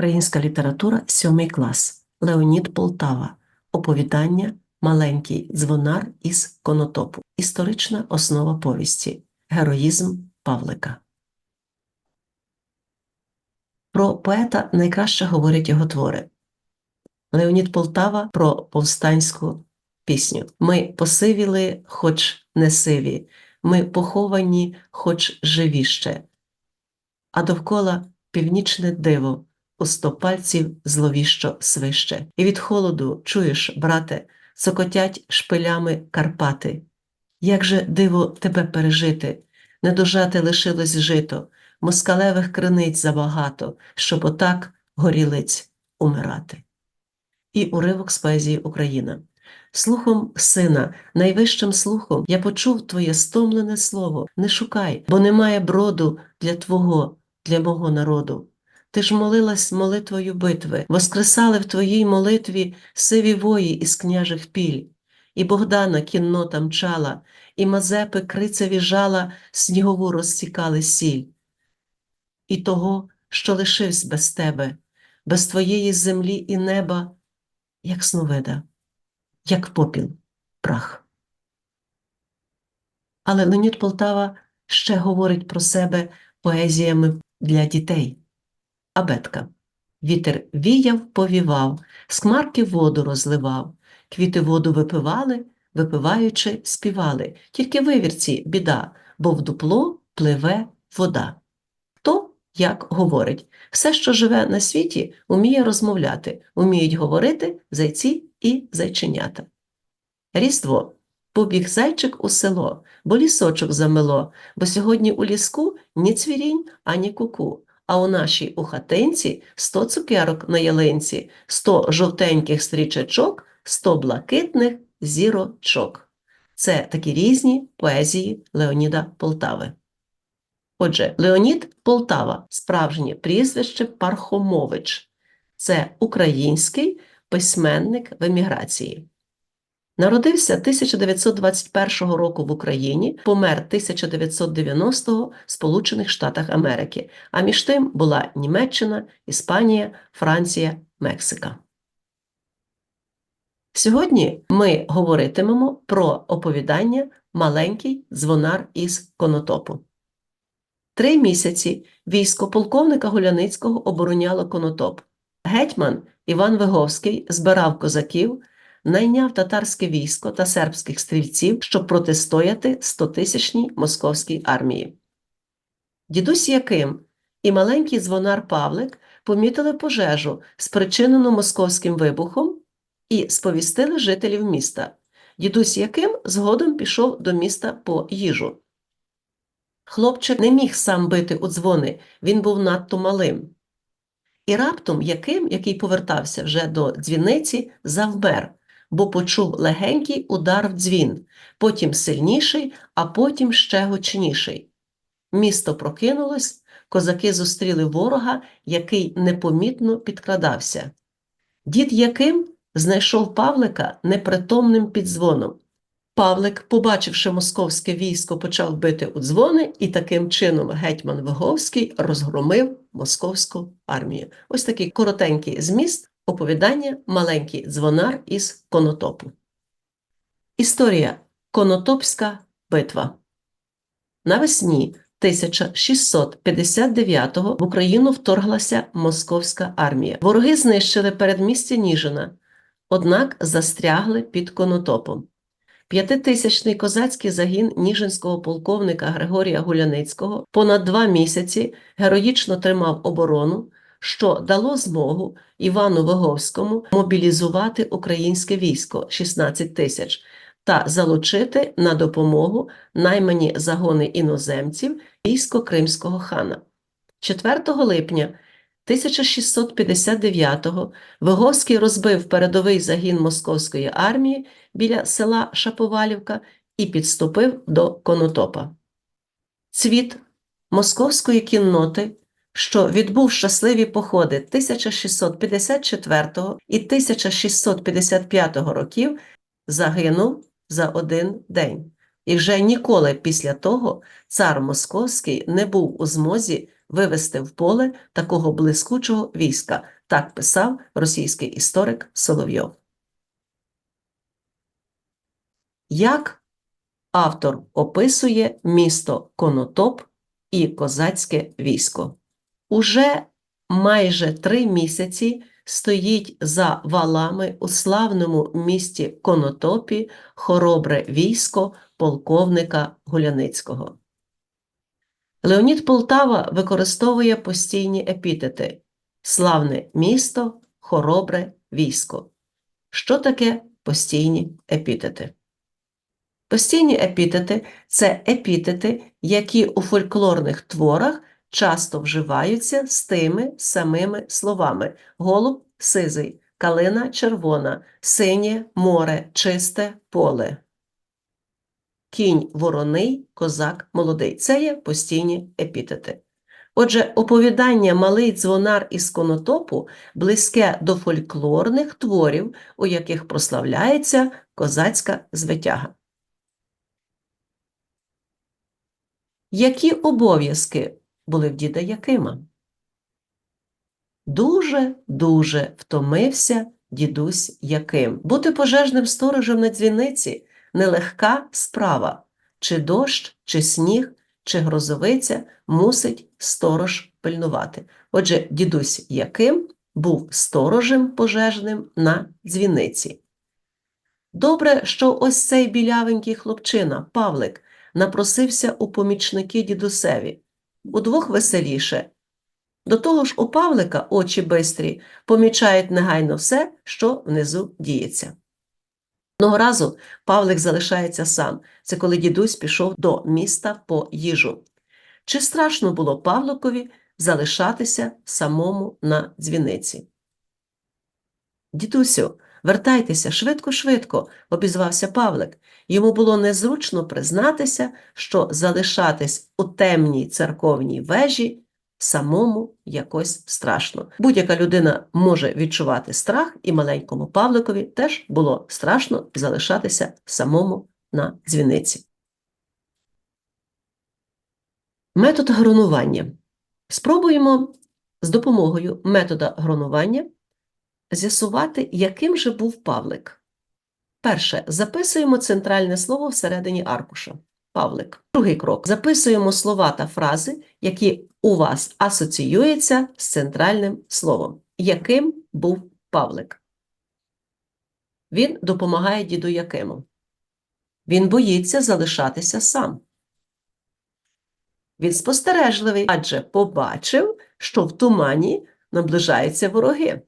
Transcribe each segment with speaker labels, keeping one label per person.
Speaker 1: Українська література, сьомий клас. Леонід Полтава. Оповідання Маленький дзвонар із конотопу. Історична основа повісті. Героїзм Павлика. Про поета найкраще говорять його твори. Леонід Полтава про повстанську пісню. Ми посивіли, хоч не сиві, ми поховані, хоч живі ще. А довкола північне диво, у сто пальців зловіщо свище. І від холоду, чуєш, брате, цокотять шпилями Карпати. Як же диво тебе пережити, не дожати лишилось жито, москалевих криниць забагато, щоб отак горілиць умирати. І уривок з поезії Україна. Слухом сина, найвищим слухом, я почув твоє стомлене слово. Не шукай, бо немає броду для твого, для мого народу. Ти ж молилась молитвою битви, воскресали в твоїй молитві сиві вої із княжих піль, і Богдана кіннота мчала, і Мазепи крицеві жала, снігову розсікали сіль. І того, що лишився без тебе, без твоєї землі і неба, як сновида, як попіл, прах. Але Леонід Полтава ще говорить про себе поезіями для дітей. Абетка. Вітер віяв, повівав, з хмарки воду розливав, квіти воду випивали, випиваючи, співали. Тільки вивірці біда, бо в дупло пливе вода. Хто як говорить, все, що живе на світі, уміє розмовляти, уміють говорити зайці і зайченята. Різдво. Побіг зайчик у село, бо лісочок замело, бо сьогодні у ліску ні цвірінь, ані куку. А у нашій у хатинці сто цукерок на ялинці, сто жовтеньких стрічачок, сто блакитних зірочок. Це такі різні поезії Леоніда Полтави. Отже, Леонід Полтава, справжнє прізвище Пархомович. Це український письменник в еміграції. Народився 1921 року в Україні, помер 1990 в Сполучених Штатах Америки, а між тим була Німеччина, Іспанія, Франція, Мексика. Сьогодні ми говоритимемо про оповідання Маленький дзвонар із конотопу. Три місяці військо полковника Гуляницького обороняло конотоп. Гетьман Іван Виговський збирав козаків, найняв татарське військо та сербських стрільців, щоб протистояти стотисячній московській армії. Дідусь Яким і маленький дзвонар Павлик помітили пожежу, спричинену московським вибухом, і сповістили жителів міста. Дідусь Яким згодом пішов до міста по їжу. Хлопчик не міг сам бити у дзвони, він був надто малим. І раптом Яким, який повертався вже до дзвіниці, завмер, бо почув легенький удар в дзвін, потім сильніший, а потім ще гучніший. Місто прокинулось, козаки зустріли ворога, який непомітно підкрадався. Дід Яким знайшов Павлика непритомним під дзвоном. Павлик, побачивши московське військо, почав бити у дзвони, і таким чином гетьман Виговський розгромив московську армію. Ось такий коротенький зміст оповідання Маленький дзвонар із Конотопу. Історія Конотопська битва. Навесні 1659-го в Україну вторглася московська армія. Вороги знищили передмістя Ніжина, однак застрягли під Конотопом. П'ятитисячний козацький загін ніжинського полковника Григорія Гуляницького понад два місяці героїчно тримав оборону, що дало змогу Івану Виговському мобілізувати українське військо 16 тисяч та залучити на допомогу наймані загони іноземців військо Кримського хана. 4 липня 1659-го Виговський розбив передовий загін московської армії біля села Шаповалівка і підступив до Конотопа. Цвіт московської кінноти, що відбув щасливі походи 1654 і 1655 років, загинув за один день. І вже ніколи після того цар Московський не був у змозі вивести в поле такого блискучого війська, так писав російський історик Соловйов. Як автор описує місто Конотоп і козацьке військо? Уже майже три місяці стоїть за валами у славному місті Конотопі хоробре військо полковника Гуляницького. Леонід Полтава використовує постійні епітети славне місто, хоробре військо. Що таке постійні епітети? Постійні епітети це епітети, які у фольклорних творах часто вживаються з тими самими словами: голуб сизий, калина червона, синє море, чисте поле. Кінь вороний, козак молодий. Це є постійні епітети. Отже, оповідання Малий дзвонар із конотопу близьке до фольклорних творів, у яких прославляється козацька звитяга. Які обов'язки були в діда Якима? Дуже-дуже втомився дідусь Яким. Бути пожежним сторожем на дзвіниці нелегка справа. Чи дощ, чи сніг, чи грозовиця мусить сторож пильнувати. Отже, дідусь Яким був сторожем пожежним на дзвіниці. Добре, що ось цей білявенький хлопчина, Павлик, напросився у помічники дідусеві. Удвох веселіше. До того ж, у Павлика очі бистрі помічають негайно все, що внизу діється. Одного разу Павлик залишається сам. Це коли дідусь пішов до міста по їжу. Чи страшно було Павликові залишатися самому на дзвіниці? Дідусю, вертайтеся швидко-швидко, обізвався Павлик. Йому було незручно признатися, що залишатись у темній церковній вежі самому якось страшно. Будь-яка людина може відчувати страх, і маленькому Павликові теж було страшно залишатися самому на дзвіниці. Метод гронування. Спробуємо з допомогою метода гронування з'ясувати, яким же був Павлик. Перше. Записуємо центральне слово всередині аркуша. Павлик. Другий крок. Записуємо слова та фрази, які у вас асоціюються з центральним словом. Яким був Павлик? Він допомагає діду Якиму. Він боїться залишатися сам. Він спостережливий, адже побачив, що в тумані наближаються вороги.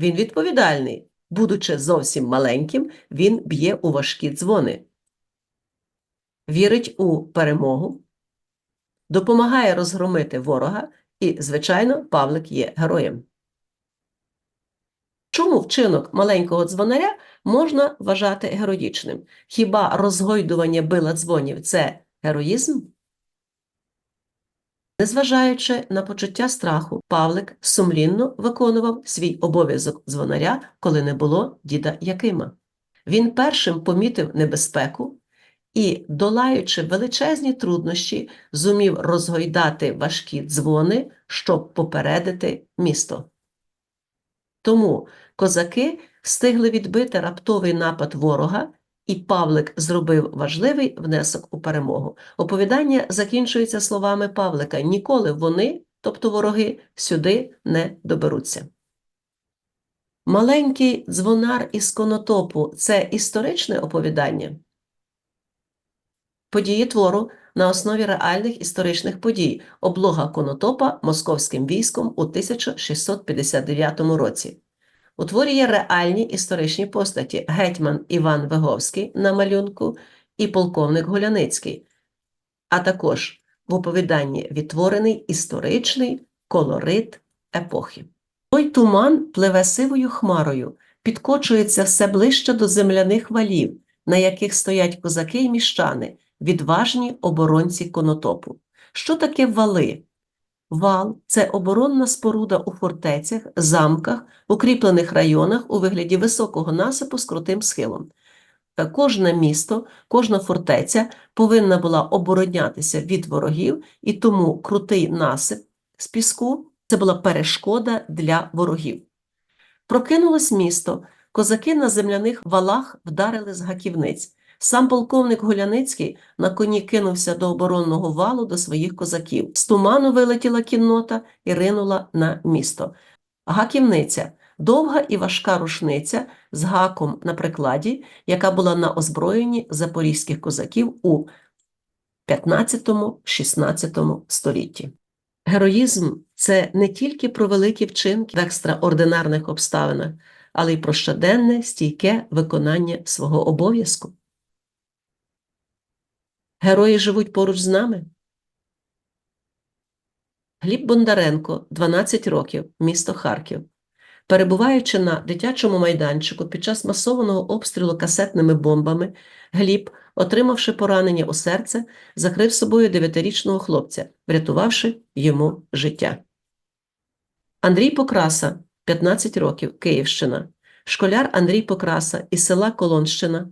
Speaker 1: Він відповідальний. Будучи зовсім маленьким, він б'є у важкі дзвони, вірить у перемогу, допомагає розгромити ворога, і, звичайно, Павлик є героєм. Чому вчинок маленького дзвонаря можна вважати героїчним? Хіба розгойдування била дзвонів це героїзм? Незважаючи на почуття страху, Павлик сумлінно виконував свій обов'язок дзвонаря, коли не було діда Якима. Він першим помітив небезпеку і, долаючи величезні труднощі, зумів розгойдати важкі дзвони, щоб попередити місто. Тому козаки встигли відбити раптовий напад ворога і Павлик зробив важливий внесок у перемогу. Оповідання закінчується словами Павлика: ніколи вони, тобто вороги, сюди не доберуться. Маленький дзвонар із конотопу це історичне оповідання. Події твору на основі реальних історичних подій, облога конотопа московським військом у 1659 році. У творі є реальні історичні постаті гетьман Іван Виговський на малюнку і полковник Гуляницький, а також в оповіданні відтворений історичний колорит епохи. Той туман пливе сивою хмарою, підкочується все ближче до земляних валів, на яких стоять козаки й міщани, відважні оборонці конотопу. Що таке вали? Вал це оборонна споруда у фортецях, замках, укріплених районах у вигляді високого насипу з крутим схилом. Кожне місто, кожна фортеця повинна була оборонятися від ворогів, і тому крутий насип з піску це була перешкода для ворогів. Прокинулось місто, козаки на земляних валах вдарили з гаківниць. Сам полковник Гуляницький на коні кинувся до оборонного валу до своїх козаків. З туману вилетіла кіннота і ринула на місто. Гаківниця довга і важка рушниця з гаком на прикладі, яка була на озброєнні запорізьких козаків у 15-16 столітті. Героїзм це не тільки про великі вчинки в екстраординарних обставинах, але й про щоденне стійке виконання свого обов'язку. Герої живуть поруч з нами. Гліб Бондаренко, 12 років, місто Харків. Перебуваючи на дитячому майданчику під час масованого обстрілу касетними бомбами, Гліб, отримавши поранення у серце, закрив собою дев'ятирічного хлопця, врятувавши йому життя. Андрій Покраса, 15 років, Київщина. Школяр Андрій Покраса із села Колонщина.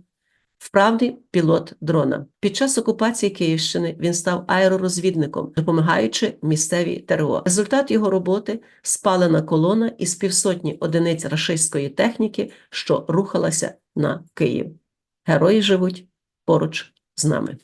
Speaker 1: Вправний пілот дрона. Під час окупації Київщини він став аеророзвідником, допомагаючи місцевій ТРО. Результат його роботи спалена колона із півсотні одиниць рашистської техніки, що рухалася на Київ. Герої живуть поруч з нами.